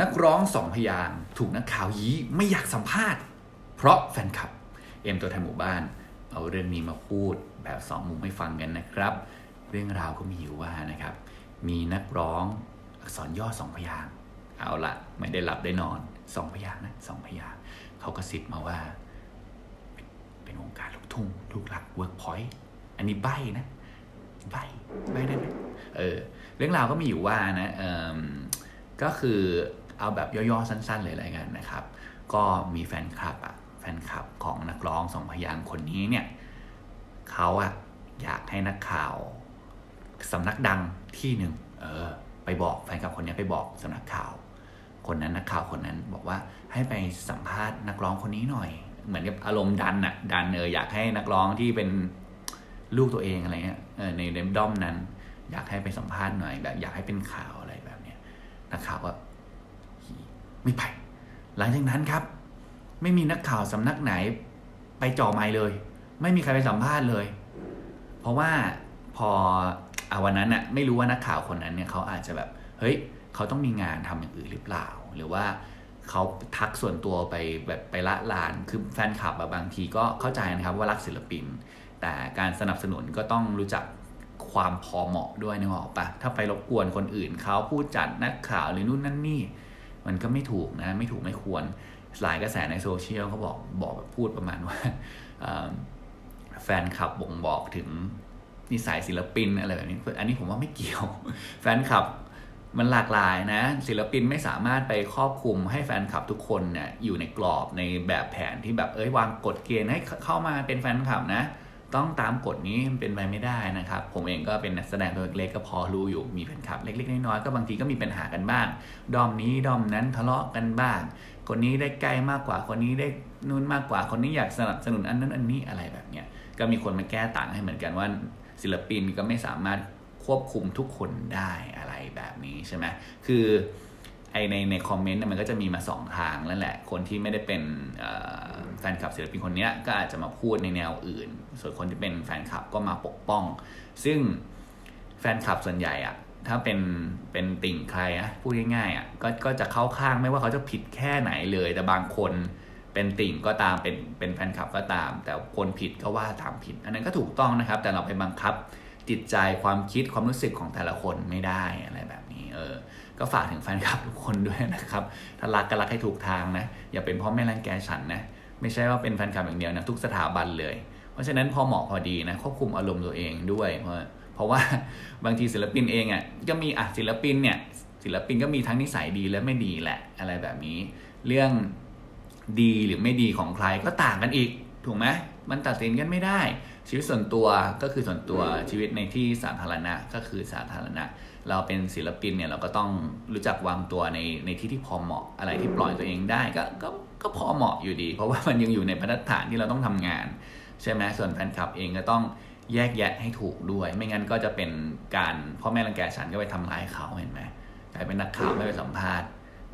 นักร้องสองพยางถูกนักข่าวยี้ไม่อยากสัมภาษณ์ เพราะแฟนคลับ เอ็มตัวแทนหมู่บ้าน เอาเรื่องนี้มาพูดแบบสองมุมให้ฟังกันนะครับ เรื่องราวก็มีอยู่ว่านะครับ มีนักร้องอักษรย่อสองพยางเอาละไม่ได้หลับได้นอนสองพยางนะสองพยางเขาก็สิทธิ์มาว่า เป็นวงการลูกทุ่งลูกหลักเวิร์กพอยต์อันนี้ใบนะใบใบได้ไหมเออเรื่องราวก็มีอยู่ว่านะเอมก็คือ เอาแบบย่อๆสั้น ๆ เลยอะไรกันนะครับ ก็มีแฟนคลับอะแฟนคลับของนักร้องสองพยางคนนี้เนี่ยเขาอะอยากให้นักข่าวสำนักดังที่หนึ่งเออไปบอกแฟนคลับคนนี้ไปบอกสำนักข่าว คนนั้นนักข่าวคนนั้นบอกว่าให้ไปสัมภาษณ์นักร้องคนนี้หน่อย เหมือนกับอารมณ์ดันอะดันเอออยากให้นักร้องที่เป็นลูกตัวเองอะไรเงี้ยเออในในด้อมนั้น อยากให้ไปสัมภาษณ์หน่อยแบบ อยากให้เป็นข่าวอะไรแบบเนี้ยนักข่าวก็ ไม่ไป หลังจากนั้นครับ ไม่มีนักข่าวสำนักไหน ไปจ่อไมเลย ไม่มีใครไปสัมภาษณ์เลย เพราะว่าพออวันนั้นน่ะไม่รู้ว่านักข่าวคนนั้นเนี่ยเขาอาจจะแบบเฮ้ยเขาต้องมีงานทำอย่างอื่นหรือเปล่า หรือว่าเขาทักส่วนตัวไปแบบไปละลาน คือแฟนคลับอะบางทีก็เข้าใจนะครับว่ารักศิลปิน แต่การสนับสนุนก็ต้องรู้จักความพอเหมาะด้วยนึกออกปะถ้าไปรบกวนคนอื่นเขาพูดจัดนักข่าวหรือนู่นนั่นนี่ มันก็ไม่ถูกนะไม่ถูกไม่ควร หลายกระแสในโซเชียลเขาบอกบอกแบบพูดประมาณว่าแฟนคลับบ่งบอกถึงนิสัยศิลปินอะไรแบบนี้ อันนี้ผมว่าไม่เกี่ยว แฟนคลับมันหลากหลายนะ ศิลปินไม่สามารถไปครอบคลุมให้แฟนคลับทุกคนเนี่ยอยู่ในกรอบในแบบแผนที่แบบเอ้ยวางกฎเกณฑ์ให้เข้ามาเป็นแฟนคลับนะ ต้องตามกฎนี้มันเป็นไปไม่ได้นะครับ ผมเองก็เป็นนักแสดงตัวเล็กๆก็พอรู้อยู่มีแฟนคลับเล็ก ๆ น้อยๆก็บางทีก็มีปัญหากันบ้าง ดอมนี้ดอมนั้นทะเลาะกันบ้าง คนนี้ได้ใกล้มากกว่าคนนี้ได้นู่นมากกว่าคนนี้อยากสนับสนุนอันนั้นอันนี้อะไรแบบเนี้ยก็มีคนมาแก้ต่างให้เหมือนกันว่าศิลปินก็ไม่สามารถควบคุมทุกคนได้อะไรแบบนี้ใช่ไหมคือ ไอในในคอมเมนต์เนี่ยมันก็จะมีมาสองทางแล้วแหละ คนที่ไม่ได้เป็นแฟนคลับศิลปินคนนี้ก็อาจจะมาพูดในแนวอื่น ส่วนคนที่เป็นแฟนคลับก็มาปกป้อง ซึ่งแฟนคลับส่วนใหญ่อะถ้าเป็นเป็นติ่งใครอะพูดง่ายๆอะก็ก็จะเข้าข้างไม่ว่าเขาจะผิดแค่ไหนเลย แต่บางคนเป็นติ่งก็ตามเป็นเป็นแฟนคลับก็ตาม แต่คนผิดก็ว่าตามผิด อันนั้นก็ถูกต้องนะครับ แต่เราไปบังคับจิตใจความคิดความรู้สึกของแต่ละคนไม่ได้อะไรแบบนี้เออ ก็ฝากถึงแฟนคลับทุกคนด้วยนะครับ ถ้ารักก็รักให้ถูกทางนะ อย่าเป็นพ่อแม่รังแกฉันนะ ไม่ใช่ว่าเป็นแฟนคลับอย่างเดียวนะทุกสถาบันเลย เพราะฉะนั้นพอเหมาะพอดีนะควบคุมอารมณ์ตัวเองด้วย เพราะเพราะว่าบางทีศิลปินเองอะก็มีอะศิลปินเนี่ยศิลปินก็มีทั้งนิสัยดีและไม่ดีแหละอะไรแบบนี้ เรื่องดีหรือไม่ดีของใครก็ต่างกันอีก ถูกไหมมันตัดสินกันไม่ได้ ชีวิตส่วนตัวก็คือส่วนตัวชีวิตในที่สาธารณะก็คือสาธารณะ เราเป็นศิลปินเนี่ยเราก็ต้องรู้จักวางตัวในในที่ที่พอเหมาะอะไรที่ปล่อยตัวเองได้ก็ก็ก็พอเหมาะอยู่ดี เพราะว่ามันยังอยู่ในบรรทัดฐานที่เราต้องทำงาน ใช่ไหมส่วนแฟนคลับเองก็ต้องแยกแยะให้ถูกด้วย ไม่งั้นก็จะเป็นการพ่อแม่รังแกฉันก็ไปทำร้ายเขาเห็นไหมกลายเป็นนักข่าวไม่ไปสัมภาษณ์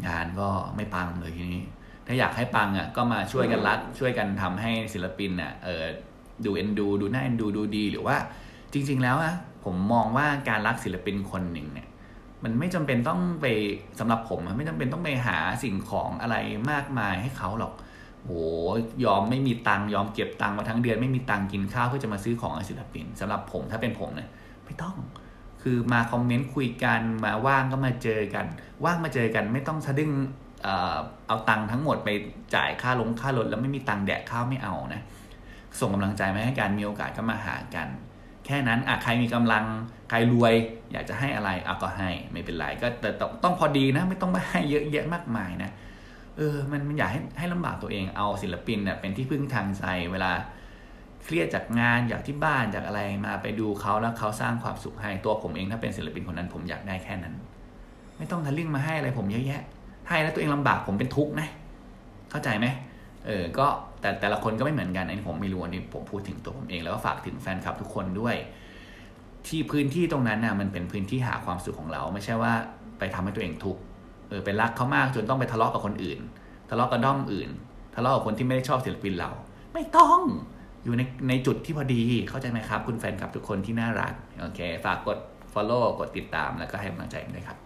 งานก็ไม่ปังเลยทีนี้ ถ้าอยากให้ปังอะก็มาช่วยกันรักช่วยกันทำให้ศิลปินอะเออดูเอ็นดู ดูน่าเอ็นดูดูดีหรือว่า จริง ๆ แล้วอะผมมองว่าการรักศิลปินคนหนึ่งเนี่ย มันไม่จำเป็นต้องไปสำหรับผมไม่จำเป็นต้องไปหาสิ่งของอะไรมากมายให้เขาหรอกโหยอมไม่มีตังค์ยอมเก็บตังค์มาทั้งเดือนไม่มีตังค์กินข้าวเพื่อจะมาซื้อของให้ศิลปินสำหรับผมถ้าเป็นผมเนี่ยไม่ต้องคือมาคอมเมนต์คุยกันมาว่างก็มาเจอกัน ว่างมาเจอกันไม่ต้องสะดึ้งเออเอาตังค์ทั้งหมดไปจ่ายค่าลงค่ารถแล้วไม่มีตังค์แดกข้าวไม่เอานะ ส่งกำลังใจมาให้กันมีโอกาสก็มาหากัน แค่นั้นอะใครมีกำลังใครรวย อยากจะให้อะไรอะก็ให้ไม่เป็นไรก็แต่ต้องพอดีนะไม่ต้องไปให้เยอะแยะมากมายนะเออมันมันอยากให้ให้ลำบากตัวเองเอาศิลปินเนี่ยเป็นที่พึ่งทางใจเวลาเครียดจากงานจากที่บ้านจากอะไรมาไปดูเขาแล้วเขาสร้างความสุขให้ตัวผมเองถ้าเป็นศิลปินคนนั้นผมอยากได้แค่นั้น ไม่ต้องทะลึ่งมาให้อะไรผมเยอะแยะให้แล้วตัวเองลำบากผมเป็นทุกข์นะ เข้าใจไหมเออก็ แต่แต่ละคนก็ไม่เหมือนกันอันนี้ผมไม่รู้อันนี้ผมพูดถึงตัวผมเองแล้วก็ฝากถึงแฟนคลับทุกคนด้วย ที่พื้นที่ตรงนั้นน่ะมันเป็นพื้นที่หาความสุขของเรา ไม่ใช่ว่าไปทำให้ตัวเองทุกข์เออไปรักเขามากจนต้องไปทะเลาะกับคนอื่น ทะเลาะกับด้อมอื่น ทะเลาะกับคนที่ไม่ได้ชอบศิลปินเรา ไม่ต้องอยู่ในในจุดที่พอดีเข้าใจไหมครับ คุณแฟนคลับทุกคนที่น่ารักโอเคฝากกด follow กดติดตามแล้วก็ให้กำลังใจกันด้วยครับ